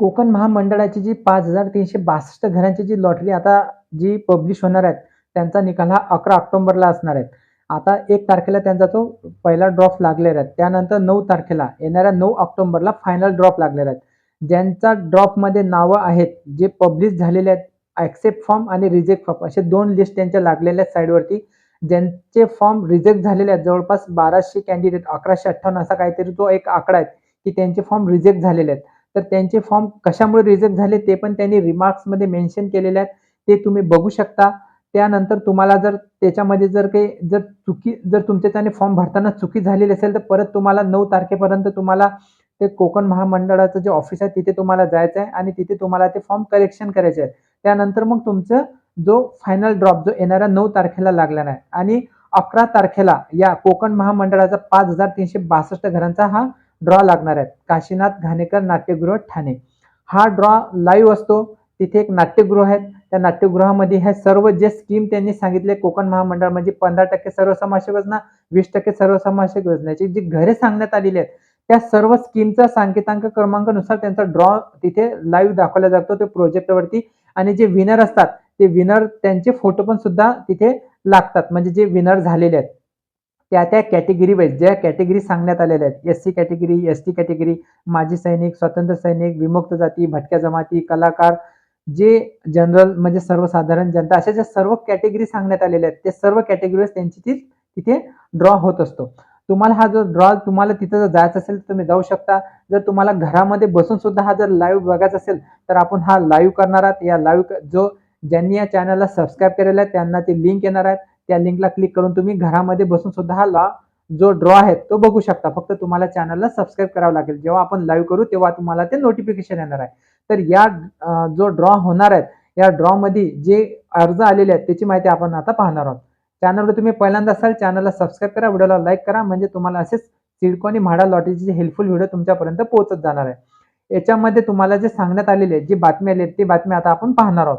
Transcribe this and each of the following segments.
कोकण महामंडळाची जी पाच हजार तीनशे बासष्ट घरांची जी लॉटरी आता जी पब्लिश होणार आहेत त्यांचा निकाल हा अकरा ऑक्टोबरला असणार आहेत. आता एक तारखेला त्यांचा तो पहिला ड्रॉप लागलेला आहे. त्यानंतर नऊ तारखेला येणाऱ्या नऊ ऑक्टोबरला फायनल ड्रॉप लागलेला आहे. ज्यांचा ड्रॉपमध्ये नावं आहेत जे पब्लिश झालेले आहेत ॲक्सेप्ट फॉर्म आणि रिजेक्ट फॉर्म असे दोन लिस्ट त्यांच्या लागलेल्या आहेत साईडवरती ज्यांचे फॉर्म रिजेक्ट झालेले आहेत जवळपास बाराशे कॅन्डिडेट अकराशे अठ्ठावन्न असा काहीतरी तो एक आकडा आहे की त्यांचे फॉर्म रिजेक्ट झालेले आहेत. तर त्यांचे फॉर्म कशामुळे रिजेक्ट झाले ते पण त्यांनी रिमार्क्समध्ये मेन्शन केलेले आहेत. ते तुम्ही बघू शकता. त्यानंतर तुम्हाला जर त्याच्यामध्ये जर काही जर चुकी जर तुमच्या त्याने फॉर्म भरताना चुकी झालेली असेल तर परत तुम्हाला नऊ तारखेपर्यंत तुम्हाला ते कोकण महामंडळाचं जे ऑफिस आहे तिथे तुम्हाला जायचं आहे आणि तिथे तुम्हाला ते फॉर्म करेक्शन करायचे आहे त्यानंतर मग तुमचं जो फायनल ड्रॉप जो येणारा नऊ तारखेला लागला आहे आणि अकरा तारखेला या कोकण महामंडळाचा पाच हजार तीनशे बासष्ट घरांचा हा ड्रॉ लागणार आहेत. काशीनाथ घाणेकर नाट्यगृह ठाणे. हा ड्रॉ लाईव्ह असतो. तिथे एक नाट्यगृह आहे त्या नाट्यगृहामध्ये ह्या सर्व जे स्कीम त्यांनी सांगितले कोकण महामंडळ म्हणजे पंधरा टक्के सर्वसमावेशक योजना वीस टक्के सर्वसमावेशक योजनेची जी घरे सांगण्यात आलेली आहेत त्या सर्व स्कीमचा सांकेतांक क्रमांकानुसार त्यांचा ड्रॉ तिथे लाईव्ह दाखवला जातो. ते प्रोजेक्टवरती आणि जे विनर असतात ते विनर त्यांचे फोटो पण सुद्धा तिथे लागतात. म्हणजे जे विनर झालेले आहेत. त्या त्या कॅटेगरी वाईज ज्या कॅटेगरी सांगण्यात आलेल्या आहेत S C category S T category माजी सैनिक स्वातंत्र्य सैनिक विमुक्त जाती भटक्या जमाती कलाकार जे जनरल म्हणजे सर्वसाधारण जनता अशा ज्या सर्व कॅटेगरी सांगण्यात आलेल्या आहेत ते सर्व कॅटेगरीज त्यांची ती तिथे ड्रॉ होत असतो. तुम्हाला हा जो ड्रॉ तुम्हाला तिथं जर जायचं असेल तर तुम्ही जाऊ शकता. जर तुम्हाला घरामध्ये बसून सुद्धा हा जर लाईव्ह बघायचा असेल तर आपण हा लाईव्ह करणार आहात. या लाईव्ह जो ज्यांनी या चॅनलला सबस्क्राईब केलेला आहे त्यांना ती लिंक येणार आहेत त्या लिंकला क्लिक करून तुम्ही घरामध्ये बसून सुद्धा हा ला जो ड्रॉ आहे तो बघू शकता. फक्त तुम्हाला चॅनलला सबस्क्राईब करावं लागेल. जेव्हा आपण लाईव्ह करू तेव्हा तुम्हाला ते नोटिफिकेशन येणार आहे. तर या जो ड्रॉ होणार आहे या ड्रॉमध्ये जे अर्ज आलेले आहेत त्याची माहिती आपण आता पाहणार आहोत. चॅनलवर तुम्ही पहिल्यांदा असाल चॅनलला सबस्क्राईब करा व्हिडिओला लाईक करा. म्हणजे तुम्हाला असेच सिडको आणि म्हाडा लॉटरीचे हेल्पफुल व्हिडिओ तुमच्यापर्यंत पोहोचत जाणार आहे. याच्यामध्ये तुम्हाला जे सांगण्यात आलेले जी बातमी आली ती बातमी आता आपण पाहणार आहोत.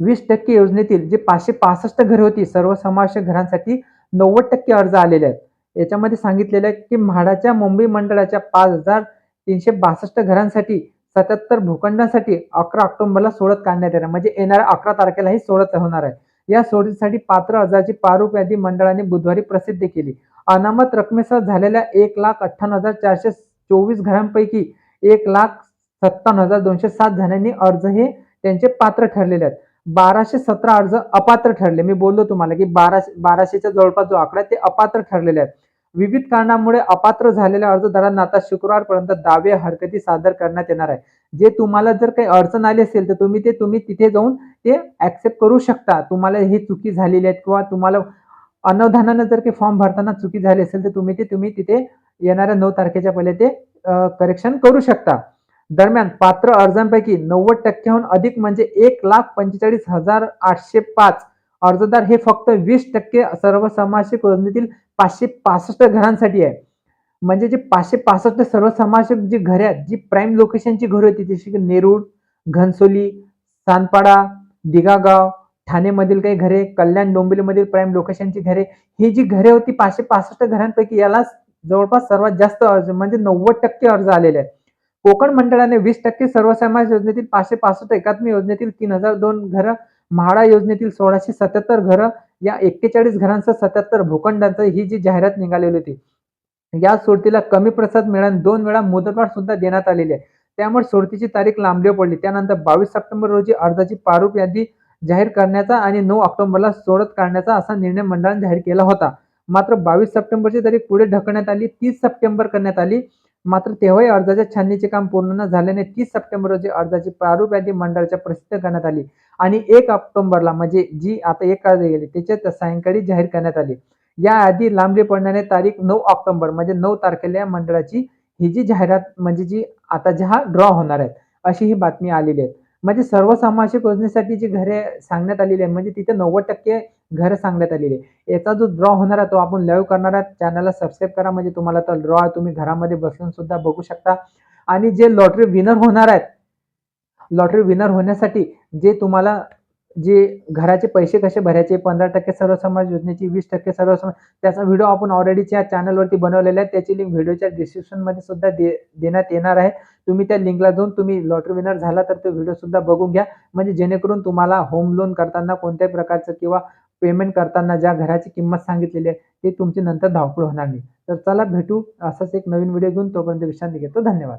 वीस टक्के योजनेतील जे पाचशे पासष्ट घरे होती सर्वसमावेशक घरांसाठी नव्वद टक्के अर्ज आलेले आहेत. याच्यामध्ये सांगितलेलं आहे की म्हाडाच्या मुंबई मंडळाच्या पाच हजार तीनशे बासष्ट घरांसाठी सत्याहत्तर भूखंडांसाठी अकरा ऑक्टोबरला सोडत काढण्यात येणार म्हणजे येणाऱ्या अकरा तारखेला ही सोडत होणार आहे. या सोडतीसाठी पात्र अर्जाची पारूप यादी मंडळाने बुधवारी प्रसिद्ध केली. अनामत रकमेसह झालेल्या एक लाख अठ्ठावन्न हजार चारशे चोवीस घरांपैकी एक लाख सत्तावन्न हजार दोनशे सात जणांनी अर्ज हे त्यांचे पात्र ठरलेले आहेत. बाराशे सतरा अर्ज अपात्र ठरले. मी बोललो तुम्हाला की बाराशे बाराशेच्या जवळपास जो आकडा आहे ते अपात्र ठरलेले आहेत. विविध कारणामुळे अपात्र झालेल्या अर्जदारांना आता शुक्रवारपर्यंत दावे हरकती सादर करण्यात येणार आहे. जे तुम्हाला जर काही अडचण आली असेल तर तुम्ही ते तुम्ही तिथे जाऊन ते ऍक्सेप्ट करू शकता. तुम्हाला ही चुकी झालेली आहेत किंवा तुम्हाला अनवधानानं जर काही फॉर्म भरताना चुकी झाली असेल तर तुम्ही ते तुम्ही तिथे येणाऱ्या नऊ तारखेच्या पहिले ते करेक्शन करू शकता. दरम्यान पात्र अर्जांपैकी नव्वद टक्क्याहून अधिक म्हणजे एक लाख पंचेचाळीस हजार आठशे पाच अर्जदार हे फक्त वीस टक्के सर्वसमावेशक योजनेतील पाचशे पासष्ट घरांसाठी आहे. म्हणजे जे पाचशे पासष्ट सर्वसमावेशक जी घरे आहेत जी प्राईम लोकेशनची घरे होती जशी की नेरूळ घनसोली सानपाडा दिगागाव ठाणेमधील काही घरे कल्याण डोंबिवलीमधील प्राईम लोकेशनची घरे ही जी घरे होती पाचशे पासष्ट घरांपैकी याला जवळपास सर्वात जास्त अर्ज म्हणजे नव्वद टक्के अर्ज आलेले आहेत. कोकण मंडळाने वीस टक्के सर्वसमाज योजनेतील पाचशे पासष्ट एकात्मी योजनेतील तीन हजार दोन घरं म्हाडा योजनेतील सोळाशे सत्याहत्तर घरं या एक्केचाळीस घरांसह सत्याहत्तर भूखंडांचं ही जी जाहिरात निघालेली होती या सोडतीला कमी प्रसाद मिळून दोन वेळा मुदतवाढ सुद्धा देण्यात आलेली आहे. त्यामुळे सोडतीची तारीख लांबली पडली. त्यानंतर बावीस सप्टेंबर रोजी अर्जाची प्रारूप यादी जाहीर करण्याचा आणि नऊ ऑक्टोबरला सोडत काढण्याचा असा निर्णय मंडळाने जाहीर केला होता. मात्र बावीस सप्टेंबरची तारीख पुढे ढकलण्यात आली. तीस सप्टेंबर करण्यात आली. मात्र तेव्हाही अर्जाच्या छाननीचे काम पूर्ण न झाल्याने तीस सप्टेंबर रोजी अर्जाची प्रारूप यादी मंडळाच्या प्रसिद्ध करण्यात आली. आणि एक ऑक्टोबरला म्हणजे जी आता एक काळ गेली त्याच्यात सायंकाळी जाहीर करण्यात आली. या आधी लांबली पडण्याने तारीख नऊ ऑक्टोबर म्हणजे नऊ तारखेला या मंडळाची ही जी जाहिरात म्हणजे जी आता जहा ड्रॉ होणार आहे अशी ही बातमी आलेली आहे. म्हणजे सर्वसामाजिक योजनेसाठी जी घरे सांगण्यात आलेली आहे म्हणजे तिथे नव्वद टक्के घर सांगण्यात आलेली आहे. याचा जो ड्रॉ होणार आहे तो आपण लाईव्ह करणार आहे चॅनलला सबस्क्राईब करा. म्हणजे तुम्हाला तर ड्रॉ तुम्ही घरामध्ये बसून सुद्धा बघू शकता. आणि जे लॉटरी विनर होणार आहेत लॉटरी विनर होण्यासाठी जे तुम्हाला जे घराचे पैसे कसे भरायचे पंधरा टक्के सर्व समाज योजनेची वीस टक्के सर्व समाज त्याचा व्हिडिओ आपण ऑलरेडी त्या चॅनलवरती बनवलेला आहे. त्याची लिंक व्हिडिओच्या डिस्क्रिप्शनमध्ये सुद्धा दे देण्यात येणार आहे. तुम्ही त्या लिंकला जाऊन तुम्ही लॉटरी विनर झाला तर तो व्हिडिओ सुद्धा बघून घ्या. म्हणजे जेणेकरून तुम्हाला होम लोन करताना कोणत्याही प्रकारचं किंवा पेमेंट करताना ज्या घराची किंमत सांगितलेली आहे ते तुमची नंतर धावपळ होणार नाही. तर चला भेटू असाच एक नवीन व्हिडिओ घेऊन तोपर्यंत विश्रांती घेतो. धन्यवाद.